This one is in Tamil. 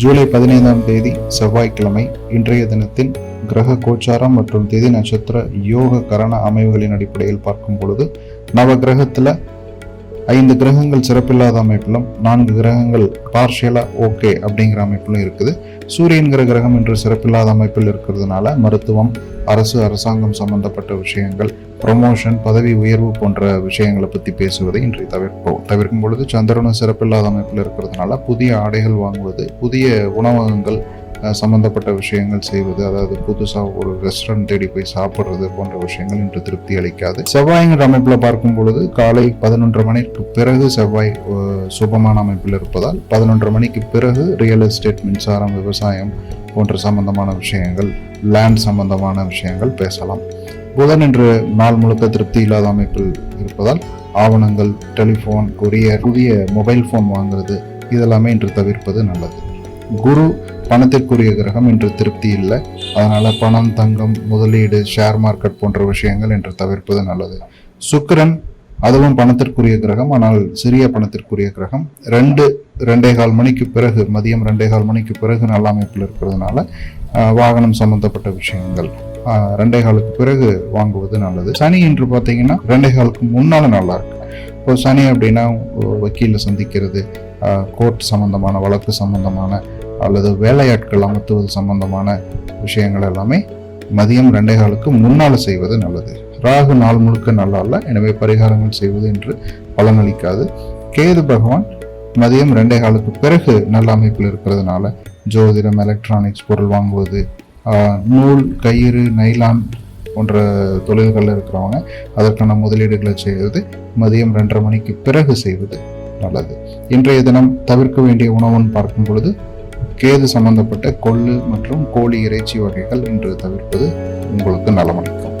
ஜூலை பதினைந்தாம் தேதி செவ்வாய்க்கிழமை இன்றைய தினத்தின் கிரக கோச்சாரம் மற்றும் திதி நட்சத்திர யோக கரண அமைவுகளின் அடிப்படையில் பார்க்கும் பொழுது நவ கிரகத்தில் ஐந்து கிரகங்கள் சிறப்பில்லாத அமைப்பிலும் நான்கு கிரகங்கள் பார்ஷியலாக ஓகே அப்படிங்கிற அமைப்பிலும் இருக்குது. சூரியன்கிற கிரகம் என்று சிறப்பில்லாத அமைப்பில் இருக்கிறதுனால மருத்துவம் அரசு அரசாங்கம் சம்பந்தப்பட்ட விஷயங்கள் ப்ரொமோஷன் பதவி உயர்வு போன்ற விஷயங்களை பற்றி பேசுவதை இன்றைய தவிர்ப்போம் தவிர்க்கும் பொழுது சந்திரனும் சிறப்பில்லாத அமைப்பில் இருக்கிறதுனால புதிய ஆடைகள் வாங்குவது புதிய உணவகங்கள் சம்மந்தப்பட்ட சம்பந்தப்பட்ட விஷயங்கள் செய்வது அதாவது புதுசாக ஒரு ரெஸ்டாரண்ட் தேடி போய் சாப்பிட்றது போன்ற விஷயங்கள் இன்று திருப்தி அளிக்காது. செவ்வாய்ங்கிற அமைப்பில் பார்க்கும் பொழுது காலை பதினொன்றரை மணிக்கு பிறகு செவ்வாய் சுபமான அமைப்பில் இருப்பதால் பதினொன்றரை மணிக்கு பிறகு ரியல் எஸ்டேட் மின்சாரம் விவசாயம் போன்ற சம்பந்தமான விஷயங்கள் லேண்ட் சம்பந்தமான விஷயங்கள் பேசலாம். புதன் என்று நாள் முழுக்க திருப்தி இல்லாத அமைப்பில் இருப்பதால் ஆவணங்கள் டெலிஃபோன் கொரியர் புதிய மொபைல் ஃபோன் வாங்குறது இதெல்லாமே இன்று தவிர்ப்பது நல்லது. குரு பணத்திற்குரிய கிரகம் என்று திருப்தி இல்லை. அதனால் பணம் தங்கம் முதலீடு ஷேர் மார்க்கெட் போன்ற விஷயங்கள் என்று தவிர்ப்பது நல்லது. சுக்கிரன் அதுவும் பணத்திற்குரிய கிரகம் ஆனால் சிறிய பணத்திற்குரிய கிரகம். ரெண்டு ரெண்டே கால் மணிக்கு பிறகு மதியம் ரெண்டே கால் மணிக்கு பிறகு நல்ல அமைப்பில் இருக்கிறதுனால வாகனம் சம்பந்தப்பட்ட விஷயங்கள் ரெண்டே காலுக்கு பிறகு வாங்குவது நல்லது. சனி என்று பார்த்தீங்கன்னா ரெண்டே காலுக்கு முன்னால் நல்லா இருக்கு. இப்போ சனி அப்படின்னா வக்கீலை சந்திக்கிறது கோர்ட் சம்மந்தமான வழக்கு சம்மந்தமான அல்லது வேலையாட்கள் அமர்த்துவது சம்மந்தமான விஷயங்கள் எல்லாமே மதியம் ரெண்டே காலுக்கு முன்னால் செய்வது நல்லது. ராகு நாள் முழுக்க நல்லா இல்லை எனவே பரிகாரங்கள் செய்வது என்று பலனளிக்காது. கேது பகவான் மதியம் ரெண்டே காலுக்கு பிறகு நல்ல அமைப்பில் இருக்கிறதுனால ஜோதிடம் எலக்ட்ரானிக்ஸ் பொருள் வாங்குவது நூல் கயிறு நைலான் போன்ற தொழில்களில் இருக்கிறவங்க அதற்கான முதலீடுகளை செய்வது மதியம் ரெண்டரை மணிக்கு பிறகு செய்வது நல்லது. இன்றைய தினம் தவிர்க்க வேண்டிய உணவுன்னு பார்க்கும் பொழுது கேது சம்பந்தப்பட்ட கொள்ளு மற்றும் கோழி இறைச்சி வகைகள் இன்று தவிர்ப்பது உங்களுக்கு நலமளிக்கும்.